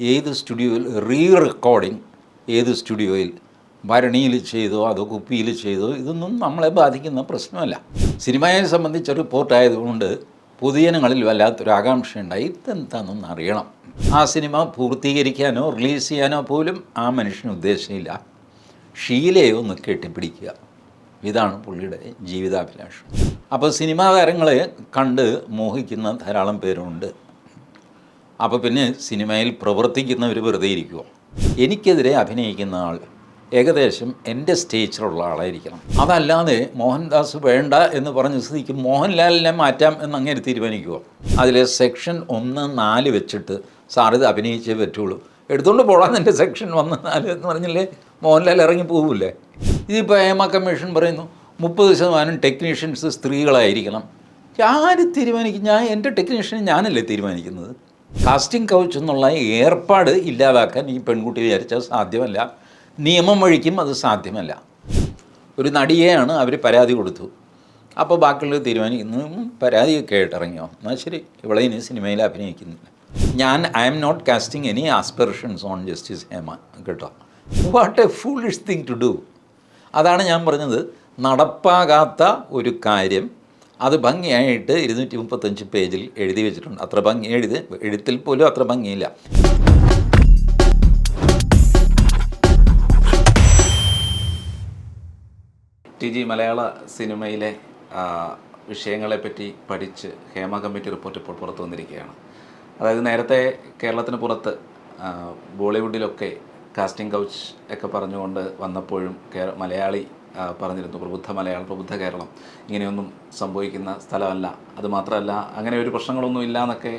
ഏത് സ്റ്റുഡിയോയിൽ re recording ഏത് സ്റ്റുഡിയോയിൽ ഭരണിയിൽ ചെയ്തോ അതോ കുപ്പിയിൽ ചെയ്തോ ഇതൊന്നും നമ്മളെ ബാധിക്കുന്ന പ്രശ്നമല്ല. സിനിമയെ സംബന്ധിച്ച റിപ്പോർട്ടായതുകൊണ്ട് പൊതുജനങ്ങളിൽ വല്ലാത്തൊരു ആകാംക്ഷയുണ്ടായി. ഇതെന്താണെന്ന് അറിയണം. ആ സിനിമ പൂർത്തീകരിക്കാനോ റിലീസ് ചെയ്യാനോ പോലും ആ മനുഷ്യന് ഉദ്ദേശമില്ല. ഷീലയെ ഒന്ന് കെട്ടിപ്പിടിക്കുക. ഇതാണ് പുള്ളിയുടെ ജീവിതാഭിലാഷം. അപ്പോൾ സിനിമാ താരങ്ങളെ കണ്ട് മോഹിക്കുന്ന ധാരാളം പേരുണ്ട്. അപ്പോൾ പിന്നെ സിനിമയിൽ പ്രവർത്തിക്കുന്നവർ വെറുതെ ഇരിക്കുമോ എനിക്കെതിരെ അഭിനയിക്കുന്ന ആൾ ഏകദേശം എന്റെ സ്റ്റേജിലുള്ള ആളായിരിക്കണം. അതല്ലാതെ മോഹൻദാസ് വേണ്ട എന്ന് പറഞ്ഞ സ്ഥിതിക്ക് മോഹൻലാലിനെ മാറ്റാം എന്ന് അങ്ങനെ തീരുമാനിക്കുമോ അതിലെ സെക്ഷൻ ഒന്ന് നാല് വെച്ചിട്ട് സാർ ഇത് അഭിനയിച്ചേ പറ്റുള്ളൂ. എടുത്തുകൊണ്ട് പോകാൻ എന്റെ സെക്ഷൻ വന്ന് നാല് എന്ന് പറഞ്ഞില്ലേ? മോഹൻലാൽ ഇറങ്ങി പോകില്ലേ ഇതിപ്പോൾ ഹേമ കമ്മീഷൻ പറയുന്നു മുപ്പത് ശതമാനം ടെക്നീഷ്യൻസ് സ്ത്രീകളായിരിക്കണം. ഞാൻ തീരുമാനിക്കും? ഞാൻ എന്റെ ടെക്നീഷ്യൻ ഞാനല്ലേ തീരുമാനിക്കുന്നത്? കാസ്റ്റിംഗ് കൗച്ച് എന്നുള്ള ഏർപ്പാട് ഇല്ലാതാക്കാൻ ഈ പെൺകുട്ടി വിചാരിച്ചാൽ സാധ്യമല്ല. നിയമം വഴിക്കും അത് സാധ്യമല്ല. ഒരു നടിയെയാണ് അവർ പരാതി കൊടുത്തു. അപ്പോൾ ബാക്കിയുള്ളത് തീരുമാനിക്കുന്നു. പരാതിയൊക്കെ ആയിട്ടിറങ്ങിയോ? എന്നാൽ ശരി. ഇവളെ ഇനി സിനിമയിൽ അഭിനയിക്കുന്നില്ല. ഞാൻ I am not casting any aspirations on justice Hema കേട്ടോ. What a foolish thing to do അതാണ് ഞാൻ പറഞ്ഞത്. നടപ്പാകാത്ത ഒരു കാര്യം അത് ഭംഗിയായിട്ട് ഇരുന്നൂറ്റി മുപ്പത്തഞ്ച് പേജിൽ എഴുതി വെച്ചിട്ടുണ്ട്. അത്ര ഭംഗി എഴുതി എഴുത്തിൽ പോലും അത്ര ഭംഗിയില്ല. ടി ജി മലയാള സിനിമയിലെ വിഷയങ്ങളെപ്പറ്റി പഠിച്ച് ഹേമ കമ്മിറ്റി റിപ്പോർട്ട് ഇപ്പോൾ പുറത്തു വന്നിരിക്കുകയാണ്. അതായത് നേരത്തെ കേരളത്തിന് പുറത്ത് ബോളിവുഡിലൊക്കെ കാസ്റ്റിംഗ് കൗച്ച് ഒക്കെ പറഞ്ഞുകൊണ്ട് വന്നപ്പോഴും മലയാളി പറഞ്ഞിരുന്നു. പ്രബുദ്ധ മലയാളം പ്രബുദ്ധ കേരളം. ഇങ്ങനെയൊന്നും സംഭവിക്കുന്ന സ്ഥലമല്ല. അതുമാത്രമല്ല അങ്ങനെ ഒരു പ്രശ്നങ്ങളൊന്നും ഇല്ല എന്നൊക്കെ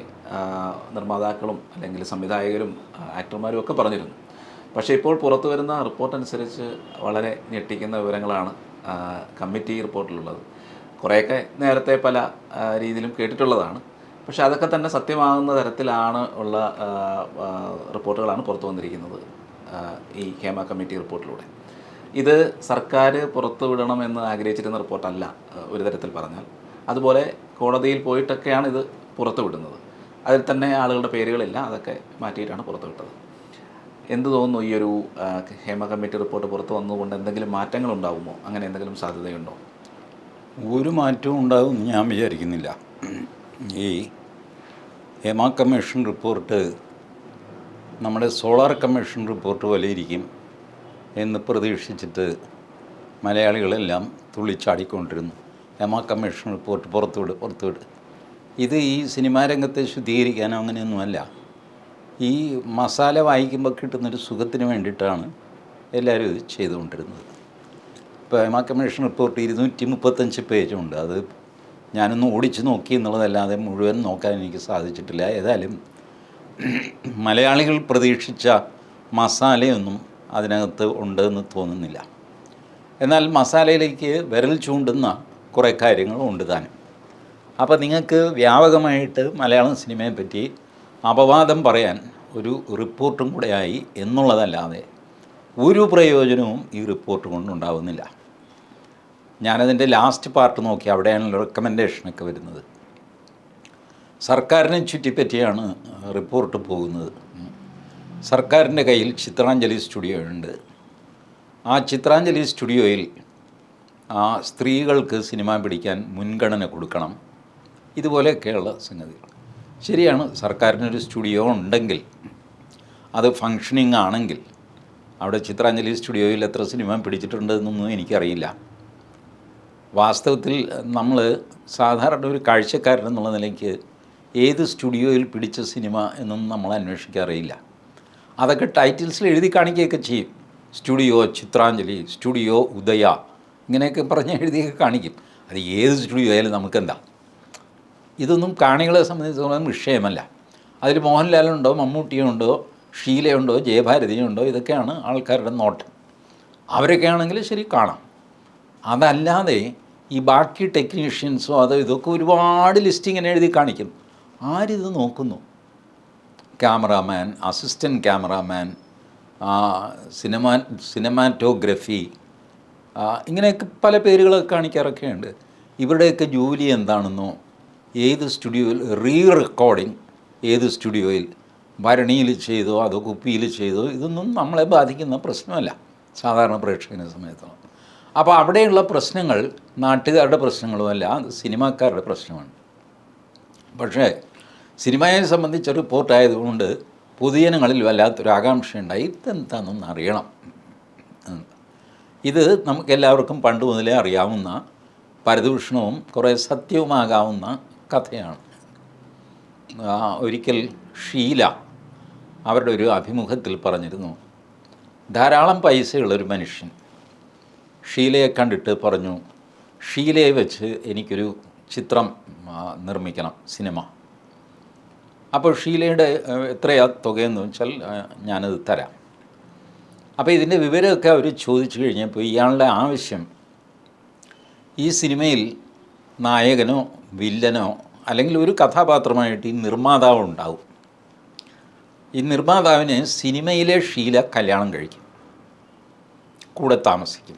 നിർമ്മാതാക്കളും അല്ലെങ്കിൽ സംവിധായകരും ആക്ടർമാരും ഒക്കെ പറഞ്ഞിരുന്നു. പക്ഷേ ഇപ്പോൾ പുറത്തു വരുന്ന റിപ്പോർട്ട് അനുസരിച്ച് വളരെ ഞെട്ടിക്കുന്ന വിവരങ്ങളാണ് കമ്മിറ്റി റിപ്പോർട്ടിലുള്ളത് കുറേയൊക്കെ നേരത്തെ പല രീതിയിലും കേട്ടിട്ടുള്ളതാണ്. പക്ഷേ അതൊക്കെ തന്നെ സത്യമാകുന്ന തരത്തിലാണ് ഉള്ള റിപ്പോർട്ടുകളാണ് പുറത്തു വന്നിരിക്കുന്നത് ഈ ഹേമ കമ്മിറ്റി റിപ്പോർട്ടിലൂടെ ഇത് സർക്കാർ പുറത്തു വിടണമെന്ന് ആഗ്രഹിച്ചിരുന്ന റിപ്പോർട്ടല്ല ഒരു തരത്തിൽ പറഞ്ഞാൽ. അതുപോലെ കോടതിയിൽ പോയിട്ടൊക്കെയാണ് ഇത് പുറത്തുവിടുന്നത് അതിൽ തന്നെ ആളുകളുടെ പേരുകളില്ല അതൊക്കെ മാറ്റിയിട്ടാണ് പുറത്തു വിട്ടത്. എന്ത് തോന്നുന്നു ഈ ഒരു ഹേമ കമ്മിറ്റി റിപ്പോർട്ട് പുറത്തു വന്നതുകൊണ്ട് എന്തെങ്കിലും മാറ്റങ്ങൾ ഉണ്ടാകുമോ അങ്ങനെ എന്തെങ്കിലും സാധ്യതയുണ്ടോ? ഒരു മാറ്റവും ഉണ്ടാകും ഞാൻ വിചാരിക്കുന്നില്ല. ഈ ഹേമ കമ്മീഷൻ റിപ്പോർട്ട് നമ്മുടെ സോളാർ കമ്മീഷൻ റിപ്പോർട്ട് പോലെ ഇരിക്കും. എന്ന് പ്രതീക്ഷിച്ചിട്ട് മലയാളികളെല്ലാം തുള്ളിച്ചാടിക്കൊണ്ടിരുന്നു. എമ കമ്മീഷൻ റിപ്പോർട്ട് പുറത്തുവിട് പുറത്തുവിട് ഇത് ഈ സിനിമാ രംഗത്തെ ശുദ്ധീകരിക്കാനോ അങ്ങനെയൊന്നുമല്ല. ഈ മസാല വായിക്കുമ്പോൾ കിട്ടുന്നൊരു സുഖത്തിന് വേണ്ടിയിട്ടാണ് എല്ലാവരും ഇത് ചെയ്തുകൊണ്ടിരുന്നത്. ഇപ്പോൾ എമ കമ്മീഷൻ റിപ്പോർട്ട് ഇരുന്നൂറ്റി മുപ്പത്തഞ്ച് പേജുണ്ട് അത് ഞാനൊന്ന് ഓടിച്ച് നോക്കി എന്നുള്ളതല്ലാതെ മുഴുവൻ നോക്കാൻ എനിക്ക് സാധിച്ചിട്ടില്ല. ഏതായാലും മലയാളികൾ പ്രതീക്ഷിച്ച മസാലയൊന്നും അതിനകത്ത് ഉണ്ട് എന്ന് തോന്നുന്നില്ല. എന്നാൽ മസാലയിലേക്ക് വിരൽ ചൂണ്ടുന്ന കുറേ കാര്യങ്ങളും ഉണ്ട് താനും. അപ്പോൾ നിങ്ങൾക്ക് വ്യാപകമായിട്ട് മലയാളം സിനിമയെ പറ്റി അപവാദം പറയാൻ ഒരു റിപ്പോർട്ടും കൂടെ ആയി എന്നുള്ളതല്ലാതെ ഒരു പ്രയോജനവും ഈ റിപ്പോർട്ട് കൊണ്ടുണ്ടാവുന്നില്ല. ഞാനതിന്റെ ലാസ്റ്റ് പാർട്ട് നോക്കി അവിടെയാണ് റെക്കമെൻഡേഷനൊക്കെ വരുന്നത്. സർക്കാരിനെ ചുറ്റിപ്പറ്റിയാണ് റിപ്പോർട്ട് പോകുന്നത്. സർക്കാരിന്റെ കയ്യിൽ ചിത്രാഞ്ജലി സ്റ്റുഡിയോ ഉണ്ട്. ആ ചിത്രാഞ്ജലി സ്റ്റുഡിയോയിൽ ആ സ്ത്രീകൾക്ക് സിനിമ പിടിക്കാൻ മുൻഗണന കൊടുക്കണം. ഇതുപോലെയൊക്കെയുള്ള സംഗതികൾ. ശരിയാണ് സർക്കാരിനൊരു സ്റ്റുഡിയോ ഉണ്ടെങ്കിൽ അത് ഫങ്ഷനിങ് ആണെങ്കിൽ അവിടെ ചിത്രാഞ്ജലി സ്റ്റുഡിയോയിൽ എത്ര സിനിമ പിടിച്ചിട്ടുണ്ട് എന്നൊന്നും എനിക്കറിയില്ല. വാസ്തവത്തിൽ നമ്മൾ സാധാരണ ഒരു കാഴ്ചക്കാരൻ എന്നുള്ള നിലയ്ക്ക് ഏത് സ്റ്റുഡിയോയിൽ പിടിച്ച സിനിമ എന്നൊന്നും നമ്മൾ അന്വേഷിക്കാറിയില്ല. അതൊക്കെ ടൈറ്റിൽസിൽ എഴുതി കാണിക്കുകയൊക്കെ ചെയ്യും. സ്റ്റുഡിയോ ചിത്രാഞ്ജലി സ്റ്റുഡിയോ ഉദയ ഇങ്ങനെയൊക്കെ പറഞ്ഞ് എഴുതിയൊക്കെ കാണിക്കും. അത് ഏത് സ്റ്റുഡിയോ ആയാലും നമുക്കെന്താ? ഇതൊന്നും കാണികളെ സംബന്ധിച്ചിടത്തോളം വിഷയമല്ല. അതിൽ മോഹൻലാലുണ്ടോ മമ്മൂട്ടിയുണ്ടോ ഷീലയുണ്ടോ ജയഭാരതിയുണ്ടോ ഇതൊക്കെയാണ് ആൾക്കാരുടെ നോട്ട്. അവരൊക്കെ ആണെങ്കിൽ ശരി കാണാം. അതല്ലാതെ ഈ ബാക്കി ടെക്നീഷ്യൻസോ അതോ ഇതൊക്കെ ഒരുപാട് ലിസ്റ്റ് ഇങ്ങനെ എഴുതി കാണിക്കും. ആരിത് നോക്കുന്നു? Cameraman assistant cameraman cinema cinematography ഇങ്ങനെയൊക്കെ പല പേരുകളൊക്കെ കാണിക്കാറൊക്കെയുണ്ട്. ഇവരുടെയൊക്കെ ജോലി എന്താണെന്നോ ഏത് സ്റ്റുഡിയോയിൽ റീ റെക്കോർഡിങ് ഏത് സ്റ്റുഡിയോയിൽ ഭരണിയിൽ ചെയ്തോ അതോ കുപ്പിയിൽ ചെയ്തോ ഇതൊന്നും നമ്മളെ ബാധിക്കുന്ന പ്രശ്നമല്ല സാധാരണ പ്രേക്ഷകനെ സമയത്തോളം അപ്പോൾ അവിടെയുള്ള പ്രശ്നങ്ങൾ നാട്ടുകാരുടെ പ്രശ്നങ്ങളുമല്ല സിനിമാക്കാരുടെ പ്രശ്നമാണ്. പക്ഷേ സിനിമയെ സംബന്ധിച്ചൊരു റിപ്പോർട്ട് ആയതുകൊണ്ട് പൊതുജനങ്ങളിൽ വല്ലാത്തൊരു ആകാംക്ഷയുണ്ടായി ഇതെന്താണെന്ന് അറിയണം. ഇത് നമുക്കെല്ലാവർക്കും പണ്ട് മുതലേ അറിയാവുന്ന പരദൂഷണവും കുറേ സത്യവുമാകാവുന്ന കഥയാണ്. ഒരിക്കൽ ഷീല അവരുടെ ഒരു അഭിമുഖത്തിൽ പറഞ്ഞിരുന്നു ധാരാളം പൈസയുള്ളൊരു മനുഷ്യൻ. ഷീലയെ കണ്ടിട്ട് പറഞ്ഞു ഷീലയെ വെച്ച് എനിക്കൊരു ചിത്രം നിർമ്മിക്കണം സിനിമ. അപ്പോൾ ഷീലയുടെ എത്രയാണ് എത്രയാ തുകയെന്ന് വെച്ചാൽ ഞാനത് തരാം. അപ്പോൾ ഇതിന്റെ വിവരമൊക്കെ അവർ ചോദിച്ചു കഴിഞ്ഞപ്പോൾ ഇയാളുടെ ആവശ്യം ഈ സിനിമയിൽ നായകനോ വില്ലനോ അല്ലെങ്കിൽ ഒരു കഥാപാത്രമായിട്ട് ഈ നിർമ്മാതാവ് ഉണ്ടാവും. ഈ നിർമ്മാതാവിന് സിനിമയിലെ ഷീല കല്യാണം കഴിക്കും. കൂടെ താമസിക്കും.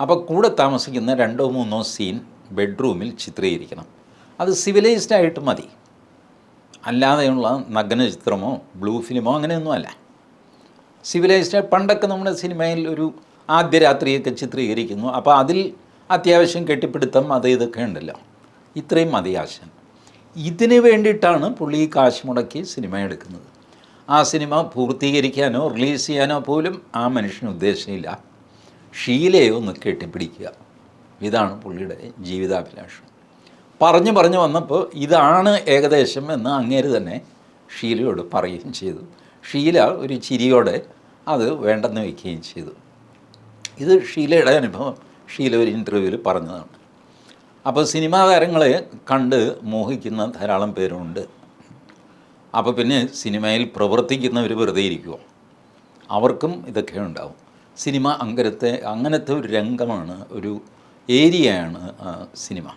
അപ്പോൾ കൂടെ താമസിക്കുന്ന രണ്ടോ മൂന്നോ സീൻ ബെഡ്റൂമിൽ ചിത്രീകരിക്കണം. അത് സിവിലൈസ്ഡ് ആയിട്ട് മതി. അല്ലാതെയുള്ള നഗ്ന ചിത്രമോ ബ്ലൂ ഫിലിമോ അങ്ങനെയൊന്നുമല്ല. സിവിലൈസ്ഡ് പണ്ടൊക്കെ നമ്മുടെ സിനിമയിൽ ഒരു ആദ്യ രാത്രിയൊക്കെ ചിത്രീകരിക്കുന്നു. അപ്പോൾ അതിൽ അത്യാവശ്യം കെട്ടിപ്പിടുത്തം അത് ഇതൊക്കെ ഉണ്ടല്ലോ. ഇത്രയും മതിയാശൻ ഇതിന് വേണ്ടിയിട്ടാണ് പുള്ളി കാശ് മുടക്കി സിനിമ എടുക്കുന്നത്. ആ സിനിമ പൂർത്തീകരിക്കാനോ റിലീസ് ചെയ്യാനോ പോലും ആ മനുഷ്യന് ഉദ്ദേശമില്ല. ഷീലയെ ഒന്ന് കെട്ടിപ്പിടിക്കുക. ഇതാണ് പുള്ളിയുടെ ജീവിതാഭിലാഷം. പറഞ്ഞു പറഞ്ഞു വന്നപ്പോൾ ഇതാണ് ഏകദേശം എന്ന് അങ്ങേര് തന്നെ ഷീലയോട് പറയുകയും ചെയ്തു. ഷീല ഒരു ചിരിയോടെ അത് വേണ്ടെന്ന് വയ്ക്കുകയും ചെയ്തു. ഇത് ഷീലയുടെ അനുഭവം. ഷീല ഒരു ഇന്റർവ്യൂവിൽ പറഞ്ഞതാണ്. അപ്പോൾ സിനിമാ താരങ്ങളെ കണ്ട് മോഹിക്കുന്ന ധാരാളം പേരുണ്ട്. അപ്പോൾ പിന്നെ സിനിമയിൽ പ്രവർത്തിക്കുന്നവർ വെറുതെ ഇരിക്കുമോ അവർക്കും ഇതൊക്കെ ഉണ്ടാവും. സിനിമ അങ്ങനത്തെ അങ്ങനത്തെ ഒരു രംഗമാണ് ഒരു ഏരിയയാണ് സിനിമ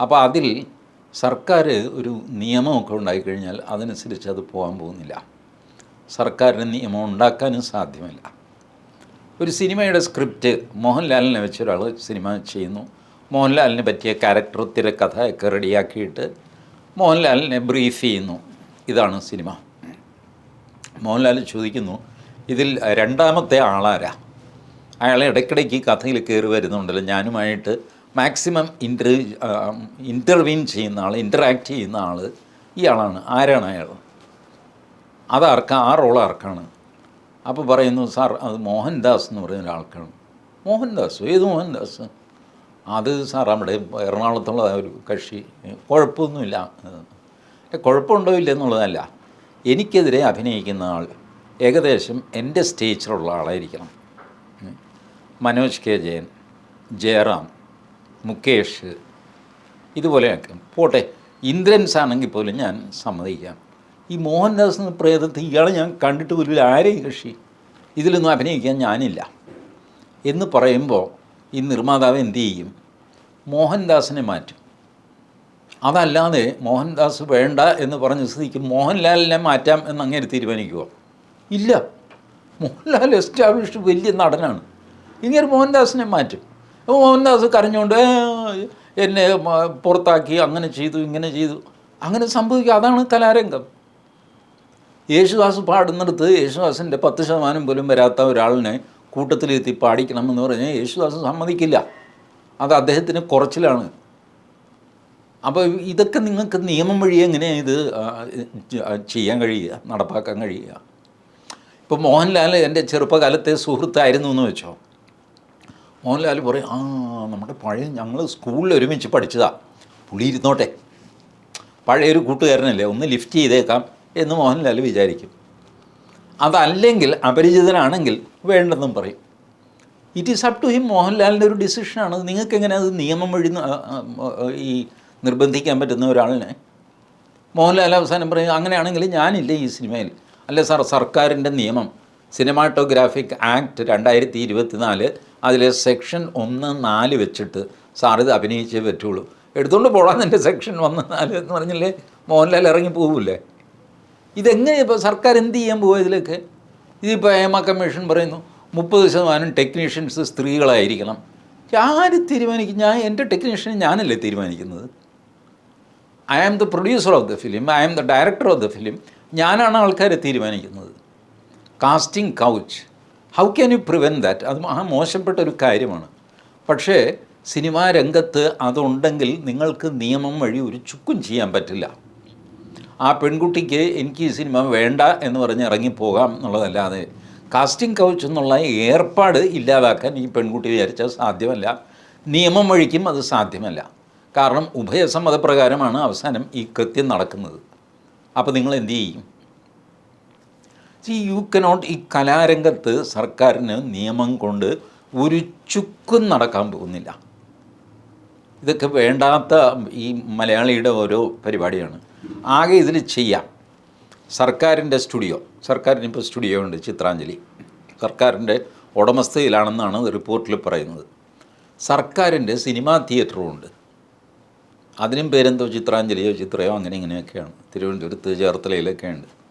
അപ്പോൾ അതിൽ സർക്കാർ ഒരു നിയമമൊക്കെ ഉണ്ടായിക്കഴിഞ്ഞാൽ അതനുസരിച്ച് അത് പോകാൻ പോകുന്നില്ല. സർക്കാരിന് നിയമം ഉണ്ടാക്കാനും സാധ്യമല്ല. ഒരു സിനിമയുടെ സ്ക്രിപ്റ്റ് മോഹൻലാലിനെ വെച്ച് ഒരാൾ സിനിമ ചെയ്യുന്നു. മോഹൻലാലിന് പറ്റിയ ക്യാരക്ടർ തിരക്കഥ ഒക്കെ റെഡിയാക്കിയിട്ട് മോഹൻലാലിനെ ബ്രീഫ് ചെയ്യുന്നു. ഇതാണ് സിനിമ. മോഹൻലാൽ ചോദിക്കുന്നു ഇതിൽ രണ്ടാമത്തെ ആളാരാ? അയാളെ ഇടയ്ക്കിടയ്ക്ക് കഥയിൽ കയറി വരുന്നുണ്ടല്ലോ. ഞാനുമായിട്ട് മാക്സിമം ഇന്റർ ഇന്റർവീൻ ചെയ്യുന്ന ആൾ ഇന്ററാക്ട് ചെയ്യുന്ന ആൾ ഇയാളാണ്. ആരാണ് അയാൾ? അതാർക്കാ ആ റോൾ ആർക്കാണ്? അപ്പോൾ പറയുന്നു സാർ അത് മോഹൻദാസ് എന്ന് പറയുന്ന ഒരാൾക്കാണ്. മോഹൻദാസ് ഏത് മോഹൻദാസ്? അത് സാർ അവിടെ എറണാകുളത്തുള്ള ഒരു കക്ഷി. കുഴപ്പമൊന്നുമില്ല. കുഴപ്പമുണ്ടോ ഇല്ല എന്നുള്ളതല്ല എനിക്കെതിരെ അഭിനയിക്കുന്ന ആൾ ഏകദേശം എന്റെ സ്റ്റേജിലുള്ള ആളായിരിക്കണം. മനോജ് കെ ജയൻ ജയറാം മുകേഷ്. ഇതുപോലെയൊക്കെ പോട്ടെ ഇന്ദ്രൻസ് ആണെങ്കിൽ പോലും ഞാൻ സമ്മതിക്കാം. ഈ മോഹൻദാസ് എന്ന പ്രേതത്തെ ഇയാളെ ഞാൻ കണ്ടിട്ട് പോലും ആരെയും കൃഷി ഇതിലൊന്നും അഭിനയിക്കാൻ ഞാനില്ല. എന്ന് പറയുമ്പോൾ ഈ നിർമ്മാതാവ് എന്തു ചെയ്യും? മോഹൻദാസിനെ മാറ്റും. അതല്ലാതെ മോഹൻദാസ് വേണ്ട എന്ന് പറഞ്ഞ സ്ഥിതിക്ക് മോഹൻലാലിനെ മാറ്റാം എന്ന് അങ്ങനെ തീരുമാനിക്കുമോ ഇല്ല. മോഹൻലാൽ എസ്റ്റാബ്ലിഷ്ഡ് വലിയ നടനാണ്. ഇങ്ങനെ മോഹൻദാസിനെ മാറ്റും. അത് കരഞ്ഞുകൊണ്ട് "ഏ, എന്നെ പുറത്താക്കി അങ്ങനെ ചെയ്തു ഇങ്ങനെ ചെയ്തു. അങ്ങനെ സംഭവിക്കുക. അതാണ് കലാരംഗം. യേശുദാസ് പാടുന്നിടത്ത് യേശുദാസിന്റെ പത്ത് ശതമാനം പോലും വരാത്ത ഒരാളിനെ കൂട്ടത്തിലെത്തി പാടിക്കണമെന്ന് പറഞ്ഞാൽ യേശുദാസ് സമ്മതിക്കില്ല. അത് അദ്ദേഹത്തിന് കുറച്ചിലാണ്. അപ്പോൾ ഇതൊക്കെ നിങ്ങൾക്ക് നിയമം വഴി എങ്ങനെയാണ് ഇത് ചെയ്യാൻ കഴിയുക നടപ്പാക്കാൻ കഴിയുക? ഇപ്പോൾ മോഹൻലാൽ എന്റെ ചെറുപ്പകാലത്തെ സുഹൃത്തായിരുന്നു എന്ന് വെച്ചോ? മോഹൻലാൽ പറയും ആ നമ്മുടെ പഴയ ഞങ്ങൾ സ്കൂളിൽ ഒരുമിച്ച് പഠിച്ചതാണ് പുള്ളി ഇരുന്നോട്ടെ പഴയൊരു കൂട്ടുകാരനല്ലേ ഒന്ന് ലിഫ്റ്റ് ചെയ്തേക്കാം എന്ന് മോഹൻലാൽ വിചാരിക്കും. അതല്ലെങ്കിൽ അപരിചിതനാണെങ്കിൽ വേണ്ടെന്നും പറയും. It is up to him മോഹൻലാലിന്റെ ഒരു ഡിസിഷനാണ് നിങ്ങൾക്ക് എങ്ങനെ അത് നിയമം വഴി ഈ നിർബന്ധിക്കാൻ പറ്റുന്ന ഒരാളിനെ? മോഹൻലാൽ അവസാനം പറയും അങ്ങനെയാണെങ്കിൽ ഞാനില്ല ഈ സിനിമയിൽ? അല്ല സാർ സർക്കാരിന്റെ നിയമം. സിനിമാറ്റോഗ്രാഫിക് ആക്ട് രണ്ടായിരത്തി ഇരുപത്തിനാല് അതിലെ സെക്ഷൻ ഒന്ന് നാല് വെച്ചിട്ട് സാർ ഇത് അഭിനയിച്ചേ പറ്റുള്ളൂ. എടുത്തുകൊണ്ട് പോകാൻ എന്റെ സെക്ഷൻ ഒന്ന് നാല് എന്ന് പറഞ്ഞില്ലേ? മോഹൻലാൽ ഇറങ്ങി പോകില്ലേ ഇതെങ്ങനെ ഇപ്പോൾ സർക്കാർ എന്ത് ചെയ്യാൻ പോകുക ഇതിലേക്ക്? ഇതിപ്പോൾ ഏമ കമ്മീഷൻ പറയുന്നു മുപ്പത് ശതമാനം ടെക്നീഷ്യൻസ് സ്ത്രീകളായിരിക്കണം. ആര് തീരുമാനിക്കും? ഞാൻ എന്റെ ടെക്നീഷ്യൻ ഞാനല്ലേ തീരുമാനിക്കുന്നത്? I am the producer of the film I am the director of the film ഞാനാണ് ആൾക്കാരെ തീരുമാനിക്കുന്നത്. Casting couch how can you prevent that അത് ആ മോശപ്പെട്ട ഒരു കാര്യമാണ്. പക്ഷേ സിനിമാ രംഗത്ത് അതുണ്ടെങ്കിൽ നിങ്ങൾക്ക് നിയമം വഴി ഒരു ചുക്കും ചെയ്യാൻ പറ്റില്ല. ആ പെൺകുട്ടിക്ക് എനിക്ക് ഈ സിനിമ വേണ്ട എന്ന് പറഞ്ഞ് ഇറങ്ങിപ്പോകാം എന്നുള്ളതല്ലാതെ കാസ്റ്റിംഗ് കൗച്ച് എന്നുള്ള ഏർപ്പാട് ഇല്ലാതാക്കാൻ ഈ പെൺകുട്ടി വിചാരിച്ചാൽ സാധ്യമല്ല. നിയമം വഴിക്കും അത് സാധ്യമല്ല. കാരണം ഉഭയസമ്മതപ്രകാരമാണ് അവസാനം ഈ കൃത്യം നടക്കുന്നത്. അപ്പോൾ നിങ്ങൾ എന്തു ചെയ്യും? സി യു കനോട്ട് ഈ കലാരംഗത്ത് സർക്കാരിന് നിയമം കൊണ്ട് ഒരു ചുക്കും നടക്കാൻ പോകുന്നില്ല. ഇതൊക്കെ വേണ്ടാത്ത ഈ മലയാളിയുടെ ഓരോ പരിപാടിയാണ്. ആകെ ഇതിൽ ചെയ്യാം. സർക്കാരിന്റെ സ്റ്റുഡിയോ സർക്കാരിന് ഇപ്പോൾ സ്റ്റുഡിയോ ഉണ്ട് ചിത്രാഞ്ജലി. സർക്കാരിന്റെ ഉടമസ്ഥയിലാണെന്നാണ് റിപ്പോർട്ടിൽ പറയുന്നത്. സർക്കാരിന്റെ സിനിമാ തിയേറ്ററും ഉണ്ട്. അതിനും പേരെന്തോ ചിത്രാഞ്ജലിയോ ചിത്രയോ അങ്ങനെ ഇങ്ങനെയൊക്കെയാണ്. തിരുവനന്തപുരത്ത് ചേർത്തലയിലൊക്കെ ഉണ്ട്.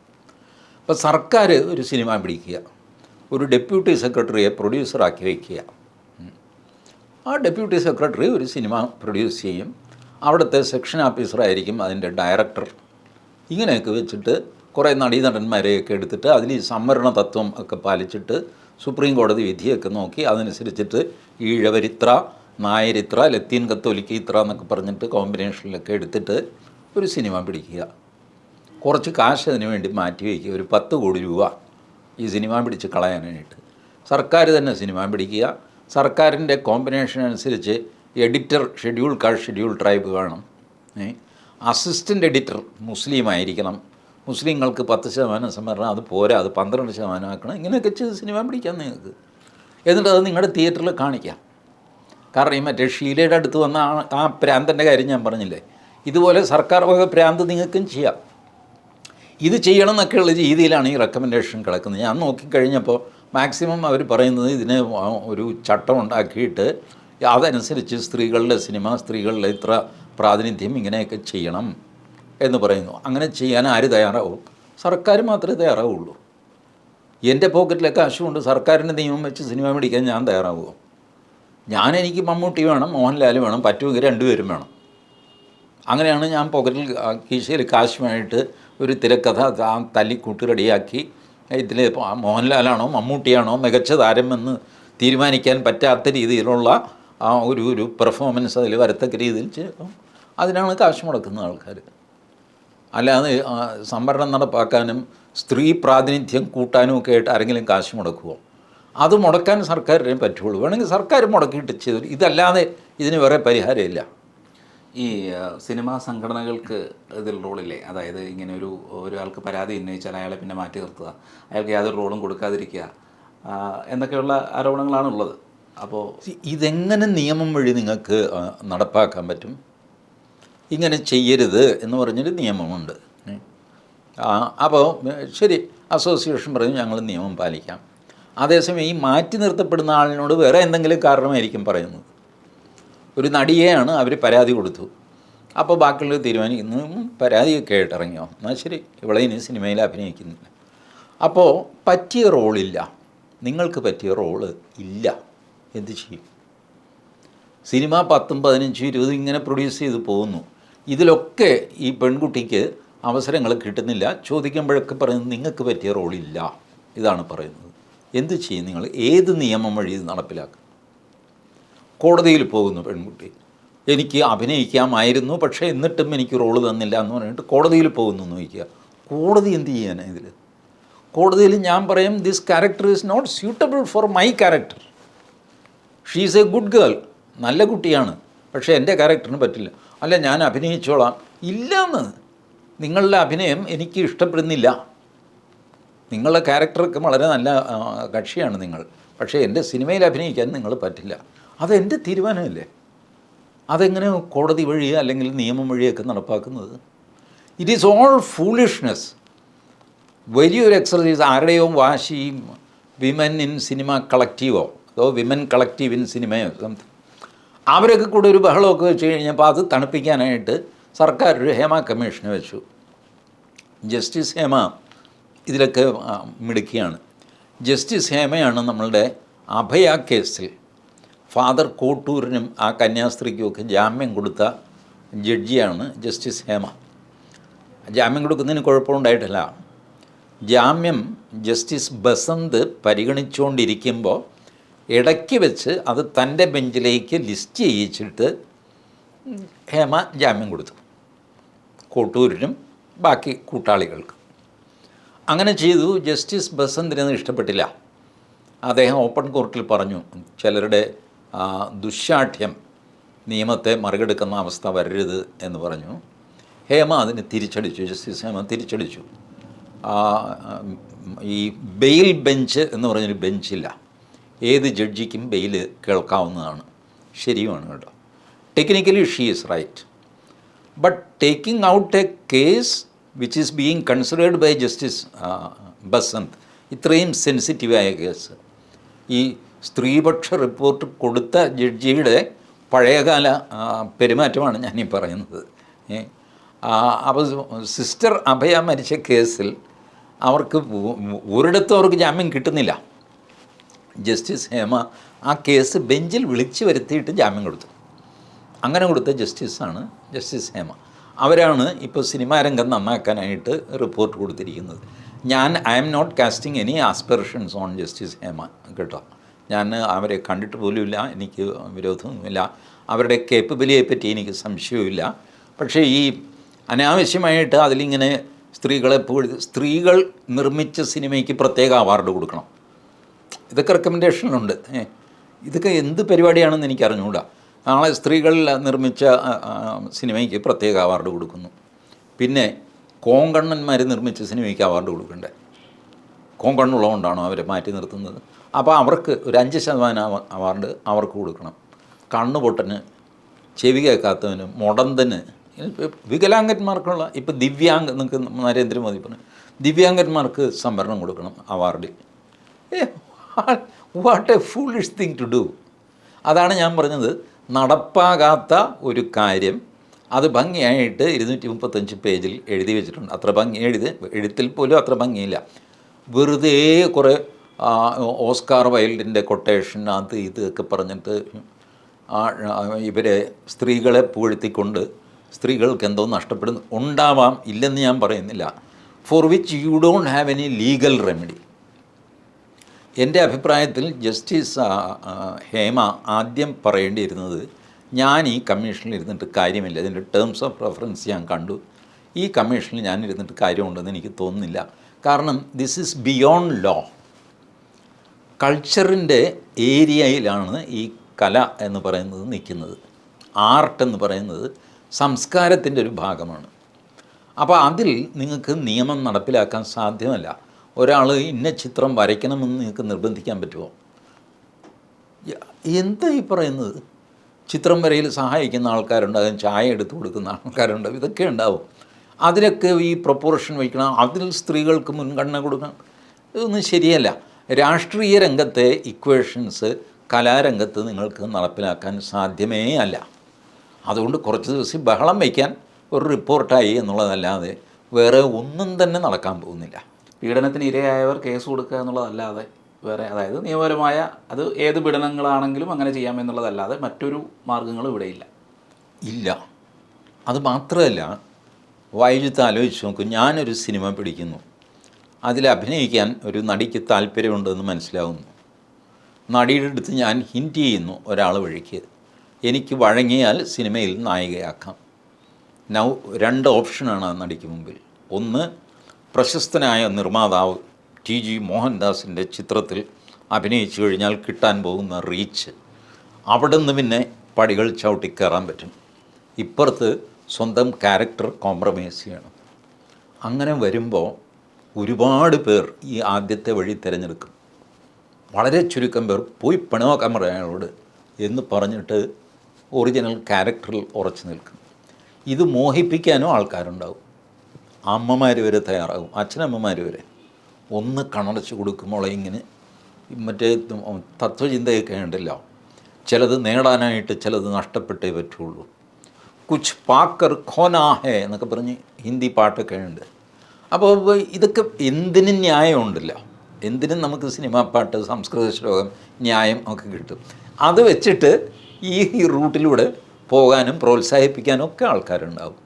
അപ്പോൾ സർക്കാർ ഒരു സിനിമ പിടിക്കുക ഒരു ഡെപ്യൂട്ടി സെക്രട്ടറിയെ പ്രൊഡ്യൂസറാക്കി വയ്ക്കുക. ആ ഡെപ്യൂട്ടി സെക്രട്ടറി ഒരു സിനിമ പ്രൊഡ്യൂസ് ചെയ്യും. അവിടുത്തെ സെക്ഷൻ ഓഫീസറായിരിക്കും അതിന്റെ ഡയറക്ടർ ഇങ്ങനെയൊക്കെ വെച്ചിട്ട് കുറേ നടീനടന്മാരെയൊക്കെ എടുത്തിട്ട് അതിൽ ഈ സംവരണ തത്വം ഒക്കെ പാലിച്ചിട്ട് സുപ്രീം കോടതി വിധിയൊക്കെ നോക്കി അതനുസരിച്ചിട്ട് ഈഴവരിത്ര നായരിത്ര ലത്തീൻ കത്തോലിക്ക ഇത്ര എന്നൊക്കെ പറഞ്ഞിട്ട് കോമ്പിനേഷനിലൊക്കെ എടുത്തിട്ട് ഒരു സിനിമ പിടിക്കുക. കുറച്ച് കാശ് അതിന് വേണ്ടി മാറ്റി വയ്ക്കുക. ഒരു പത്ത് കോടി രൂപ ഈ സിനിമ പിടിച്ച് കളയാനായിട്ട് സർക്കാർ തന്നെ സിനിമ പിടിക്കുക. സർക്കാരിന്റെ കോമ്പിനേഷൻ അനുസരിച്ച് editor schedule caste schedule tribe വേണം. അസിസ്റ്റന്റ് എഡിറ്റർ മുസ്ലിം ആയിരിക്കണം. മുസ്ലിങ്ങൾക്ക് പത്ത് ശതമാനം സംവരണം അത് പോരാ അത് പന്ത്രണ്ട് ശതമാനം ആക്കണം. ഇങ്ങനെയൊക്കെ ചെയ്ത് സിനിമ പിടിക്കാം നിങ്ങൾക്ക്. എന്നിട്ട് അത് നിങ്ങളുടെ തിയേറ്ററിൽ കാണിക്കാം. കാരണം ഈ മറ്റേ ഷീലയുടെ അടുത്ത് വന്ന ആ ആ പ്രാന്തന്റെ കാര്യം ഞാൻ പറഞ്ഞില്ലേ? ഇതുപോലെ സർക്കാർ വക പ്രാന്ത് നിങ്ങൾക്കും ചെയ്യാം. ഇത് ചെയ്യണം എന്നൊക്കെയുള്ള രീതിയിലാണ് ഈ റെക്കമെൻഡേഷൻ കിടക്കുന്നത്. ഞാൻ നോക്കിക്കഴിഞ്ഞപ്പോൾ മാക്സിമം അവർ പറയുന്നത് ഇതിന് ഒരു ചട്ടം ഉണ്ടാക്കിയിട്ട് അതനുസരിച്ച് സ്ത്രീകളുടെ സിനിമ സ്ത്രീകളുടെ ഇത്ര പ്രാതിനിധ്യം ഇങ്ങനെയൊക്കെ ചെയ്യണം എന്ന് പറയുന്നു. അങ്ങനെ ചെയ്യാൻ ആര് തയ്യാറാവും? സർക്കാർ മാത്രമേ തയ്യാറാവുള്ളൂ. എന്റെ പോക്കറ്റിലെ കാശുകൊണ്ട് സർക്കാരിന്റെ നിയമം വെച്ച് സിനിമ മേടിക്കാൻ ഞാൻ തയ്യാറാവുമോ? ഞാൻ എനിക്ക് മമ്മൂട്ടി വേണം മോഹൻലാൽ വേണം പറ്റുമെങ്കിൽ രണ്ടുപേരും വേണം. അങ്ങനെയാണ് ഞാൻ പോക്കറ്റിൽ കീശയിൽ കാശുമായിട്ട് ഒരു തിരക്കഥ ആ തല്ലിക്കൂട്ടി റെഡിയാക്കി. ഇതിൽ മോഹൻലാലാണോ മമ്മൂട്ടിയാണോ മികച്ച താരമെന്ന് തീരുമാനിക്കാൻ പറ്റാത്ത രീതിയിലുള്ള ആ ഒരു ഒരു പെർഫോമൻസ് അതിൽ വരത്തക്ക രീതിയിൽ ചെയ്യും അതിനാണ് കാശ് മുടക്കുന്ന ആൾക്കാർ അല്ലാതെ സംവരണം നടപ്പാക്കാനും സ്ത്രീ പ്രാതിനിധ്യം കൂട്ടാനും ഒക്കെ ആയിട്ട് ആരെങ്കിലും കാശ് മുടക്കുമോ അത് മുടക്കാൻ സർക്കാരിനെ പറ്റുള്ളൂ. വേണമെങ്കിൽ സർക്കാർ മുടക്കിയിട്ട് ചെയ്തു. ഇതല്ലാതെ ഇതിന് വേറെ പരിഹാരമില്ല. ഈ സിനിമാ സംഘടനകൾക്ക് ഇതിൽ റോളില്ലേ? അതായത് ഇങ്ങനെ ഒരു ഒരാൾക്ക് പരാതി ഉന്നയിച്ചാൽ അയാളെ പിന്നെ മാറ്റി നിർത്തുക. അയാൾക്ക് യാതൊരു റോളും കൊടുക്കാതിരിക്കുക. എന്നൊക്കെയുള്ള ആരോപണങ്ങളാണ് ഉള്ളത് അപ്പോൾ ഇതെങ്ങനെ നിയമം വഴി നിങ്ങൾക്ക് നടപ്പാക്കാൻ പറ്റും? ഇങ്ങനെ ചെയ്യരുത് എന്ന് പറഞ്ഞൊരു നിയമമുണ്ട്. അപ്പോൾ ശരി അസോസിയേഷൻ പറഞ്ഞു ഞങ്ങൾ നിയമം പാലിക്കാം. അതേസമയം ഈ മാറ്റി നിർത്തപ്പെടുന്ന ആളിനോട് വേറെ എന്തെങ്കിലും കാരണമായിരിക്കും പറയുന്നത്? ഒരു നടിയെയാണ് അവർ പരാതി കൊടുത്തു. അപ്പോൾ ബാക്കിയുള്ളവർ തീരുമാനിക്കുന്നു "ഉം, പരാതിയൊക്കെ ആയിട്ട് ഇറങ്ങിയോ? എന്നാൽ ശരി ഇവിടെ ഇനി സിനിമയിൽ അഭിനയിക്കുന്നില്ല. അപ്പോൾ പറ്റിയ റോളില്ല. നിങ്ങൾക്ക് പറ്റിയ റോൾ ഇല്ല. എന്ത് ചെയ്യും? സിനിമ പത്തും പതിനഞ്ചും ഇരുപതും ഇങ്ങനെ പ്രൊഡ്യൂസ് ചെയ്ത് പോകുന്നു. ഇതിലൊക്കെ ഈ പെൺകുട്ടിക്ക് അവസരങ്ങൾ കിട്ടുന്നില്ല. ചോദിക്കുമ്പോഴൊക്കെ പറയുന്നത് നിങ്ങൾക്ക് പറ്റിയ റോളില്ല. ഇതാണ് പറയുന്നത്. എന്ത് ചെയ്യും നിങ്ങൾ? ഏത് നിയമം വഴി ഇത് നടപ്പിലാക്കും? കോടതിയിൽ പോകുന്നു പെൺകുട്ടി. എനിക്ക് അഭിനയിക്കാമായിരുന്നു പക്ഷേ എന്നിട്ടും എനിക്ക് റോൾ തന്നില്ല എന്ന് പറഞ്ഞിട്ട് കോടതിയിൽ പോകുന്നു എന്ന് ചോദിക്കുക കോടതി എന്ത് ചെയ്യാനാണ് ഇതിൽ കോടതിയിൽ ഞാൻ പറയും this character is not suitable for my character she's a good girl നല്ല കുട്ടിയാണ് പക്ഷേ എന്റെ ക്യാരക്ടറിന് പറ്റില്ല. അല്ല ഞാൻ അഭിനയിച്ചോളാം. ഇല്ലെന്ന്. നിങ്ങളുടെ അഭിനയം എനിക്ക് ഇഷ്ടപ്പെടുന്നില്ല. നിങ്ങളുടെ ക്യാരക്ടറൊക്കെ വളരെ നല്ല കക്ഷിയാണ് നിങ്ങൾ. പക്ഷേ എന്റെ സിനിമയിൽ അഭിനയിക്കാൻ നിങ്ങൾ പറ്റില്ല. അതെന്റെ തീരുമാനമല്ലേ? അതെങ്ങനെ കോടതി വഴി അല്ലെങ്കിൽ നിയമം വഴിയൊക്കെ നടപ്പാക്കുന്നത്? ഇറ്റ് ഈസ് ഓൾ ഫൂളിഷ്നെസ് വലിയൊരു എക്സർസൈസ് ആരുടെയോ വാശിയും വിമൻ ഇൻ സിനിമ കളക്റ്റീവോ അതോ വിമൻ കളക്റ്റീവ് ഇൻ സിനിമയോ സംതിങ് അവരൊക്കെ കൂടെ ഒരു ബഹളമൊക്കെ വെച്ച് കഴിഞ്ഞപ്പോൾ അത് തണുപ്പിക്കാനായിട്ട് സർക്കാർ ഒരു ഹേമ കമ്മീഷനെ വെച്ചു. ജസ്റ്റിസ് ഹേമ ഇതിലൊക്കെ മിടുക്കിയാണ്. ജസ്റ്റിസ് ഹേമയാണ് നമ്മളുടെ അഭയ കേസിൽ ഫാദർ കോട്ടൂരിനും ആ കന്യാസ്ത്രീക്കുമൊക്കെ ജാമ്യം കൊടുത്ത ജഡ്ജിയാണ് ജസ്റ്റിസ് ഹേമ. ജാമ്യം കൊടുക്കുന്നതിന് കുഴപ്പമുണ്ടായിട്ടില്ല. ജാമ്യം ജസ്റ്റിസ് ബസന്ത് പരിഗണിച്ചുകൊണ്ടിരിക്കുമ്പോൾ ഇടയ്ക്ക് വെച്ച് അത് തന്റെ ബെഞ്ചിലേക്ക് ലിസ്റ്റ് ചെയ്യിച്ചിട്ട് ഹേമ ജാമ്യം കൊടുത്തു. കോട്ടൂരിനും ബാക്കി കൂട്ടാളികൾക്ക്. അങ്ങനെ ചെയ്തു. ജസ്റ്റിസ് ബസന്തിനത് ഇഷ്ടപ്പെട്ടില്ല. അദ്ദേഹം ഓപ്പൺ കോർട്ടിൽ പറഞ്ഞു ചിലരുടെ ദുശാഠ്യം നിയമത്തെ മറികടക്കുന്ന അവസ്ഥ വരരുത് എന്ന് പറഞ്ഞു. ഹേമ അതിന് തിരിച്ചടിച്ചു ജസ്റ്റിസ് ഹേമ തിരിച്ചടിച്ചു. ഈ ബെയിൽ ബെഞ്ച് എന്ന് പറഞ്ഞൊരു ബെഞ്ചില്ല. ഏത് ജഡ്ജിക്കും ബെയിൽ കേൾക്കാവുന്നതാണ്. ശരിയുമാണ് കേട്ടോ. Technically she is right but taking out a case which is being considered by justice Basant ഇത്രയും സെൻസിറ്റീവായ കേസ്. ഈ സ്ത്രീപക്ഷ റിപ്പോർട്ട് കൊടുത്ത ജഡ്ജിയുടെ പഴയകാല പെരുമാറ്റമാണ് ഞാനീ പറയുന്നത്. അപ്പോൾ സിസ്റ്റർ അഭയ മരിച്ച കേസിൽ അവർക്ക് ഒരിടത്തും അവർക്ക് ജാമ്യം കിട്ടുന്നില്ല. ജസ്റ്റിസ് ഹേമ ആ കേസ് ബെഞ്ചിൽ വിളിച്ചു വരുത്തിയിട്ട് ജാമ്യം കൊടുത്തു. അങ്ങനെ കൊടുത്ത ജസ്റ്റിസാണ് ജസ്റ്റിസ് ഹേമ. അവരാണ് ഇപ്പോൾ സിനിമാ രംഗം നന്നാക്കാനായിട്ട് റിപ്പോർട്ട് കൊടുത്തിരിക്കുന്നത്. ഞാൻ I'm not casting any aspirations on justice Hema കേട്ടോ. ഞാൻ അവരെ കണ്ടിട്ട് പോലുമില്ല എനിക്ക് വിരോധമൊന്നുമില്ല അവരുടെ കേപ്പബിലിയെ പറ്റി എനിക്ക് സംശയവുമില്ല. പക്ഷേ ഈ അനാവശ്യമായിട്ട് അതിലിങ്ങനെ സ്ത്രീകളെ സ്ത്രീകൾ നിർമ്മിച്ച സിനിമയ്ക്ക് പ്രത്യേക അവാർഡ് കൊടുക്കണം. ഇതൊക്കെ റെക്കമെൻഡേഷനിലുണ്ട്. ഇതൊക്കെ എന്ത് പരിപാടിയാണെന്ന് എനിക്ക് അറിഞ്ഞുകൂടാ നാളെ സ്ത്രീകൾ നിർമ്മിച്ച സിനിമയ്ക്ക് പ്രത്യേക അവാർഡ് കൊടുക്കുന്നു. പിന്നെ കോങ്കണ്ണന്മാർ നിർമ്മിച്ച സിനിമയ്ക്ക് അവാർഡ് കൊടുക്കണ്ടേ? കോങ്കണ്ണുള്ളതുകൊണ്ടാണോ അവരെ മാറ്റി നിർത്തുന്നത്? അപ്പോൾ അവർക്ക് ഒരു അഞ്ച് ശതമാനം അവ- അവാർഡ് അവർക്ക് കൊടുക്കണം. കണ്ണുപൊട്ടന് ചെവി കേൾക്കാത്തവന് മുടന്തന് വികലാംഗന്മാർക്കുള്ള ഇപ്പോൾ ദിവ്യാംഗ നിങ്ങൾക്ക് നരേന്ദ്രമോദി പറഞ്ഞു ദിവ്യാംഗന്മാർക്ക് സംവരണം കൊടുക്കണം അവാർഡിൽ what a foolish thing to do അതാണ് ഞാൻ പറഞ്ഞത്. നടപ്പാകാത്ത ഒരു കാര്യം അത് ഭംഗിയായിട്ട് ഇരുന്നൂറ്റി മുപ്പത്തഞ്ച് പേജിൽ എഴുതി വെച്ചിട്ടുണ്ട്. അത്ര ഭംഗി എഴുതി എഴുത്തിൽ പോലും അത്ര ഭംഗിയില്ല. വെറുതെ കുറേ ഓസ്കാർ വൈൽഡിന്റെ കൊട്ടേഷൻ അത് ഇത് ഒക്കെ പറഞ്ഞിട്ട് ഇവരെ സ്ത്രീകളെ പുകഴ്ത്തിക്കൊണ്ട് സ്ത്രീകൾക്ക് എന്തോ നഷ്ടപ്പെടുന്നു. ഉണ്ടാവാം ഇല്ലെന്ന് ഞാൻ പറയുന്നില്ല. For which you don't have any legal remedy എന്റെ അഭിപ്രായത്തിൽ ജസ്റ്റിസ് ഹേമ ആദ്യം പറയേണ്ടിയിരുന്നത് ഞാൻ ഈ കമ്മീഷനിൽ ഇരുന്നിട്ട് കാര്യമില്ല. ഇതിന്റെ ടേംസ് ഓഫ് റെഫറൻസ് ഞാൻ കണ്ടു. ഈ കമ്മീഷനിൽ ഞാൻ ഇരുന്നിട്ട് കാര്യമുണ്ടെന്ന് എനിക്ക് തോന്നുന്നില്ല. കാരണം ദിസ് ഈസ് ബിയോണ്ട് ലോ കൾച്ചറിന്റെ ഏരിയയിലാണ് ഈ കല എന്ന് പറയുന്നത് നിൽക്കുന്നത്. ആർട്ട് എന്ന് പറയുന്നത് സംസ്കാരത്തിന്റെ ഒരു ഭാഗമാണ്. അപ്പോൾ അതിൽ നിങ്ങൾക്ക് നിയമം നടപ്പിലാക്കാൻ സാധ്യമല്ല. ഒരാൾ ഇന്ന ചിത്രം വരയ്ക്കണമെന്ന് നിങ്ങൾക്ക് നിർബന്ധിക്കാൻ പറ്റുമോ? എന്താ ഈ പറയുന്നത്? ചിത്രം വരയിൽ സഹായിക്കുന്ന ആൾക്കാരുണ്ടാകും ചായ എടുത്തു കൊടുക്കുന്ന ആൾക്കാരുണ്ട് ഇതൊക്കെ ഉണ്ടാവും. അതിലൊക്കെ ഈ പ്രൊപ്പോർഷൻ വയ്ക്കണം അതിൽ സ്ത്രീകൾക്ക് മുൻഗണന കൊടുക്കണം ഇതൊന്നും ശരിയല്ല. രാഷ്ട്രീയ രംഗത്തെ ഇക്വേഷൻസ് കലാരംഗത്ത് നിങ്ങൾക്ക് നടപ്പിലാക്കാൻ സാധ്യമേ അല്ല. അതുകൊണ്ട് കുറച്ച് ദിവസം ബഹളം വയ്ക്കാൻ ഒരു റിപ്പോർട്ടായി എന്നുള്ളതല്ലാതെ വേറെ ഒന്നും തന്നെ നടക്കാൻ പോകുന്നില്ല. പീഡനത്തിന് ഇരയായവർ കേസ് കൊടുക്കുക എന്നുള്ളതല്ലാതെ വേറെ അതായത് നിയമപരമായ അത് ഏത് പീഡനങ്ങളാണെങ്കിലും അങ്ങനെ ചെയ്യാമെന്നുള്ളതല്ലാതെ മറ്റൊരു മാർഗങ്ങളും ഇവിടെയില്ല ഇല്ല. അത് മാത്രമല്ല വൈകിട്ട് ആലോചിച്ച് നോക്കും. ഞാനൊരു സിനിമ പിടിക്കുന്നു. അതിൽ അഭിനയിക്കാൻ ഒരു നടിക്ക് താല്പര്യമുണ്ടെന്ന് മനസ്സിലാവുന്നു. നടിയുടെ അടുത്ത് ഞാൻ ഹിന്റ് ചെയ്യുന്നു ഒരാൾ വഴിക്ക്. എനിക്ക് വഴങ്ങിയാൽ സിനിമയിൽ നായികയാക്കാം. നൗ രണ്ട് ഓപ്ഷനാണ് ആ നടിക്ക് മുമ്പിൽ. ഒന്ന് പ്രശസ്തനായ നിർമ്മാതാവ് ടി ജി മോഹൻദാസിന്റെ ചിത്രത്തിൽ അഭിനയിച്ചു കഴിഞ്ഞാൽ കിട്ടാൻ പോകുന്ന റീച്ച്. അവിടെ നിന്ന് പിന്നെ പടികൾ ചവിട്ടിക്കയറാൻ പറ്റും. ഇപ്പുറത്ത് സ്വന്തം ക്യാരക്ടർ കോംപ്രമൈസ് ചെയ്യണം. അങ്ങനെ വരുമ്പോൾ ഒരുപാട് പേർ ഈ ആദ്യത്തെ വഴി തിരഞ്ഞെടുക്കും. വളരെ ചുരുക്കം പേർ പോയി പണിനോക്കാൻ പറയാനോട് എന്ന് പറഞ്ഞിട്ട് ഒറിജിനൽ ക്യാരക്ടറിൽ ഉറച്ചു നിൽക്കും. ഇത് മോഹിപ്പിക്കാനും ആൾക്കാരുണ്ടാവും. അമ്മമാർ വരെ തയ്യാറാകും. അച്ഛനമ്മമാർ വരെ. ഒന്ന് കണടച്ച് കൊടുക്കുമ്പോൾ ഇങ്ങനെ. മറ്റേ തത്വചിന്തയൊക്കെ ഉണ്ടല്ലോ. ചിലത് നേടാനായിട്ട് ചിലത് നഷ്ടപ്പെട്ടേ പറ്റുള്ളൂ. കുച്ച് പാക്കർ ഖോനാ ഹേ എന്നൊക്കെ പറഞ്ഞ് ഹിന്ദി പാട്ടൊക്കെ ഉണ്ട്. അപ്പോൾ ഇതൊക്കെ എന്തിനും ന്യായം ഉണ്ടല്ലോ എന്തിനും നമുക്ക് സിനിമ പാട്ട് സംസ്കൃത ശ്ലോകം ന്യായം ഒക്കെ കിട്ടും. അത് വെച്ചിട്ട് ഈ റൂട്ടിലൂടെ പോകാനും പ്രോത്സാഹിപ്പിക്കാനും ഒക്കെ ആൾക്കാരുണ്ടാവും.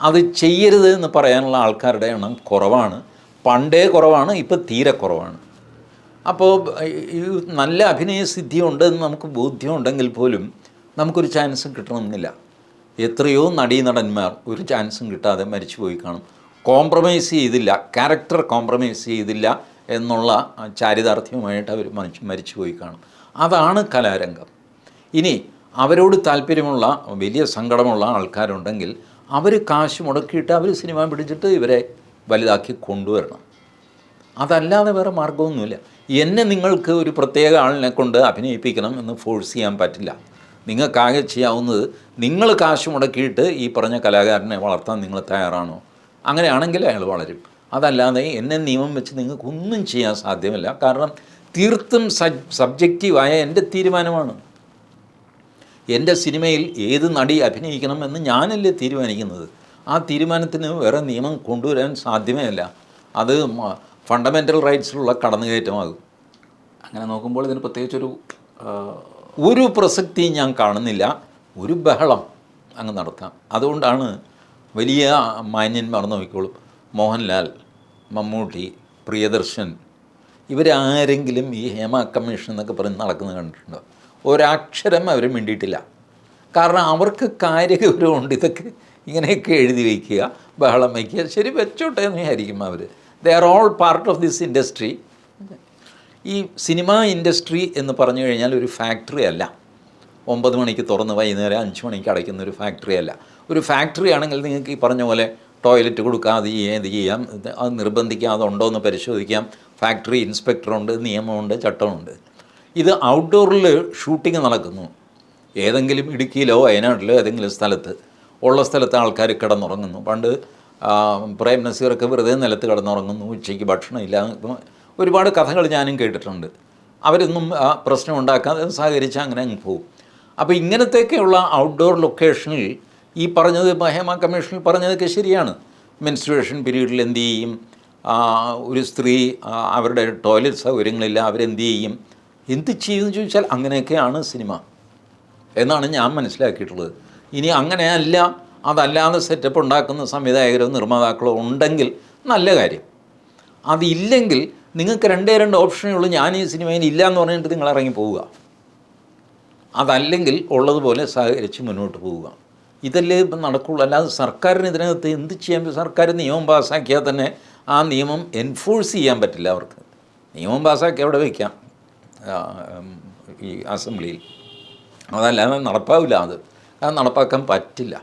അത് ചെയ്യരുത് എന്ന് പറയാനുള്ള ആൾക്കാരുടെ എണ്ണം കുറവാണ്. പണ്ടേ കുറവാണ് ഇപ്പോൾ തീരെ കുറവാണ്. അപ്പോൾ ഈ നല്ല അഭിനയ സിദ്ധിയുണ്ട് ഉണ്ടെന്ന് നമുക്ക് ബോധ്യമുണ്ടെങ്കിൽ പോലും നമുക്കൊരു ചാൻസും കിട്ടണമെന്നില്ല. എത്രയോ നടീനടന്മാർ ഒരു ചാൻസും കിട്ടാതെ മരിച്ചുപോയി കാണും. കോംപ്രമൈസ് ചെയ്തില്ല ക്യാരക്ടർ കോംപ്രമൈസ് ചെയ്തില്ല എന്നുള്ള ചാരിതാർത്ഥ്യവുമായിട്ട് അവർ മരിച്ചു പോയി കാണും. അതാണ് കലാരംഗം. ഇനി അവരോട് താല്പര്യമുള്ള വലിയ സങ്കടമുള്ള ആൾക്കാരുണ്ടെങ്കിൽ അവർ കാശ് മുടക്കിയിട്ട് അവർ സിനിമ പിടിച്ചിട്ട് ഇവരെ വലുതാക്കി കൊണ്ടുവരണം. അതല്ലാതെ വേറെ മാർഗമൊന്നുമില്ല എന്നെ നിങ്ങൾക്ക് ഒരു പ്രത്യേക ആളിനെ കൊണ്ട് അഭിനയിപ്പിക്കണം എന്ന് ഫോഴ്സ് ചെയ്യാൻ പറ്റില്ല. നിങ്ങൾക്കാകെ ചെയ്യാവുന്നത് നിങ്ങൾ കാശ് മുടക്കിയിട്ട് ഈ പറഞ്ഞ കലാകാരനെ വളർത്താൻ നിങ്ങൾ തയ്യാറാണോ? അങ്ങനെയാണെങ്കിൽ അയാൾ വളരും. അതല്ലാതെ എന്നെ നിയമം വെച്ച് നിങ്ങൾക്ക് ഒന്നും ചെയ്യാൻ സാധ്യമല്ല. കാരണം തീർത്തും സബ് സബ്ജക്റ്റീവായ എന്റെ തീരുമാനമാണ്. എന്റെ സിനിമയിൽ ഏത് നടി അഭിനയിക്കണം എന്ന് ഞാനല്ലേ തീരുമാനിക്കുന്നത്. ആ തീരുമാനത്തിന് വേറെ നിയമം കൊണ്ടുവരാൻ സാധ്യമേ അല്ല അത് ഫണ്ടമെന്റൽ റൈറ്റ്സിലുള്ള കടന്നുകയറ്റമാകും. അങ്ങനെ നോക്കുമ്പോൾ ഇതിന് പ്രത്യേകിച്ചൊരു ഒരു ഒരു പ്രസക്തി ഞാൻ കാണുന്നില്ല. ഒരു ബഹളം അങ്ങ് നടത്താം അതുകൊണ്ടാണ് വലിയ മാന്യന്മാർ നോക്കിക്കോളും മോഹൻലാൽ മമ്മൂട്ടി പ്രിയദർശൻ ഇവരാരെങ്കിലും ഈ ഹേമ കമ്മീഷൻ എന്നൊക്കെ പറഞ്ഞ് നടക്കുന്നത് കണ്ടിട്ടുണ്ടോ? ഒരക്ഷരം അവർ മിണ്ടിയിട്ടില്ല. കാരണം അവർക്ക് കാര്യഗൗരവമുണ്ട് ഇതൊക്കെ ഇങ്ങനെയൊക്കെ എഴുതി വയ്ക്കുക ബഹളം വയ്ക്കുക ശരി വെച്ചോട്ടെ എന്ന് വിചാരിക്കും അവർ they are all part of this industry ഈ സിനിമാ ഇൻഡസ്ട്രി എന്ന് പറഞ്ഞു കഴിഞ്ഞാൽ ഒരു ഫാക്ടറി അല്ല. ഒമ്പത് മണിക്ക് തുറന്ന് വൈകുന്നേരം അഞ്ച് മണിക്ക് അടയ്ക്കുന്ന ഒരു ഫാക്ടറി അല്ല. ഒരു ഫാക്ടറി ആണെങ്കിൽ നിങ്ങൾക്ക് ഈ പറഞ്ഞ പോലെ ടോയ്ലറ്റ് കൊടുക്കാതെ എന്ത് ചെയ്യാം അത് നിർബന്ധിക്കാതെ ഉണ്ടോ എന്ന് പരിശോധിക്കാം. ഫാക്ടറി ഇൻസ്പെക്ടറുണ്ട് നിയമമുണ്ട് ചട്ടമുണ്ട് ഇത് ഔട്ട്ഡോറിൽ ഷൂട്ടിംഗ് നടക്കുന്നു. ഏതെങ്കിലും ഇടുക്കിയിലോ വയനാട്ടിലോ ഏതെങ്കിലും സ്ഥലത്ത് ഉള്ള സ്ഥലത്ത് ആൾക്കാർ കിടന്നുറങ്ങുന്നു. പണ്ട് പ്രേം നസീറൊക്കെ വെറുതെ നിലത്ത് കിടന്നുറങ്ങുന്നു ഉച്ചയ്ക്ക് ഭക്ഷണം ഇല്ല. ഒരുപാട് കഥകൾ ഞാനും കേട്ടിട്ടുണ്ട്. അവരൊന്നും പ്രശ്നം ഉണ്ടാക്കാതെ സഹകരിച്ച് അങ്ങനെ അങ്ങ് പോകും. അപ്പോൾ ഇങ്ങനത്തെയൊക്കെയുള്ള ഔട്ട്ഡോർ ലൊക്കേഷനിൽ ഈ പറഞ്ഞത് ഹേമ കമ്മീഷനിൽ പറഞ്ഞതൊക്കെ ശരിയാണ്. മെൻസ്ട്രുവേഷൻ പീരീഡിൽ എന്ത് ചെയ്യും? ഒരു സ്ത്രീ അവരുടെ ടോയ്ലറ്റ് സൗകര്യങ്ങളില്ല അവരെന്ത് ചെയ്യും? എന്ത് ചെയ്യുമെന്ന് ചോദിച്ചാൽ അങ്ങനെയൊക്കെയാണ് സിനിമ. എന്നാണ് ഞാൻ മനസ്സിലാക്കിയിട്ടുള്ളത്. ഇനി അങ്ങനെയല്ല അതല്ലാതെ സെറ്റപ്പ് ഉണ്ടാക്കുന്ന സംവിധായകരോ നിർമ്മാതാക്കളോ ഉണ്ടെങ്കിൽ നല്ല കാര്യം. അതില്ലെങ്കിൽ നിങ്ങൾക്ക് രണ്ടേ രണ്ട് ഓപ്ഷനേ ഉള്ളൂ ഞാൻ ഈ സിനിമയിൽ ഇല്ല എന്ന് പറഞ്ഞിട്ട് നിങ്ങൾ ഇറങ്ങി പോവുക. അതല്ലെങ്കിൽ ഉള്ളതുപോലെ സഹകരിച്ച് മുന്നോട്ട് പോവുക. ഇതല്ലേ ഇപ്പം നടക്കുള്ളൂ. അല്ലാതെ സർക്കാരിന് ഇതിനകത്ത് എന്ത് ചെയ്യാൻ സർക്കാർ നിയമം പാസ്സാക്കിയാൽ തന്നെ ആ നിയമം എൻഫോഴ്സ് ചെയ്യാൻ പറ്റില്ല അവർക്ക്. നിയമം പാസ്സാക്കി അവിടെ വയ്ക്കാം. ഈ അസംബ്ലിയിൽ. അതല്ലാതെ നടപ്പാവില്ല അത്. അത് നടപ്പാക്കാൻ പറ്റില്ല.